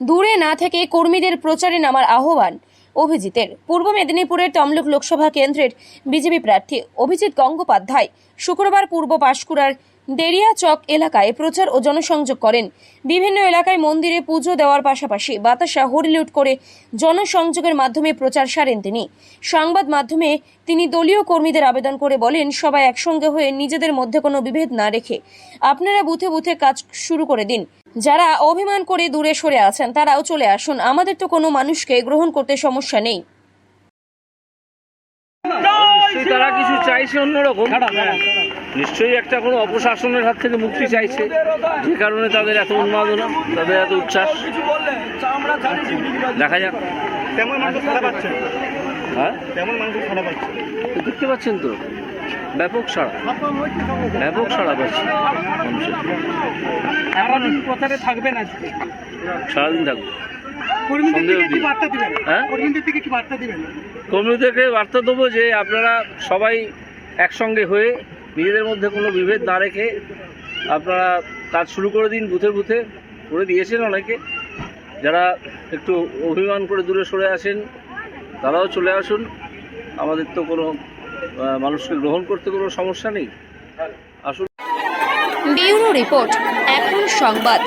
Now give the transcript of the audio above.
দূরে না থেকে কর্মীদের প্রচারে নামার আহ্বান অভিজিতের। পূর্ব মেদিনীপুরের তমলুক লোকসভা কেন্দ্রের বিজেপি প্রার্থী অভিজিৎ গঙ্গোপাধ্যায় শুক্রবার পূর্ব পাশকুড়ার দেরিয়া চক এলাকায় প্রচার ও জনসংযোগ করেন। বিভিন্ন এলাকায় মন্দিরে পুজো দেওয়ার পাশাপাশি বাতাসা হরিলুট করে জনসংযোগের মাধ্যমে প্রচার সারেন তিনি। সংবাদ মাধ্যমে তিনি দলীয় কর্মীদের আবেদন করে বলেন, সবাই একসঙ্গে হয়ে নিজেদের মধ্যে কোনো বিভেদ না রেখে আপনারা বুথে বুথে কাজ শুরু করে দিন। যারা অভিমান করে দূরে সরে আছেন, তারাও চলে আসুন। আমাদের তো কোনো মানুষকে গ্রহণ করতে সমস্যা নেই। তারা কিছু চাইছে অন্যরকম। নিশ্চয়ই একটা কোনো অপশাসনের হাত থেকে মুক্তি চাইছে। যে কারণে তাদের এত উন্মাদনা তাদের এত উচ্ছ্বাস। দেখা যাক। সারা হ্যাঁ? দেখতে পাচ্ছেন তো? ব্যাপক সাড়া। ব্যাপক সাড়া পাচ্ছে। সারাদিন থাকবে। হ্যাঁ? কর্মীদের দিকে কি বার্তা দিবেন। কর্মীদেরকে বার্তা দেবো যে আপনারা সবাই একসঙ্গে হয়ে নিজেদের মধ্যে কোনো বিভেদ না রেখে আপনারা কাজ শুরু করে দিন বুথে বুথে করে দিয়েছেন অনেকে। যারা একটু অভিমান করে দূরে সরে আসেন তারাও চলে আসুন। আমাদের তো কোনো মানুষকে গ্রহণ করতে কোনো সমস্যা নেই। আসুন। ব্যুরো রিপোর্ট এখন সংবাদ।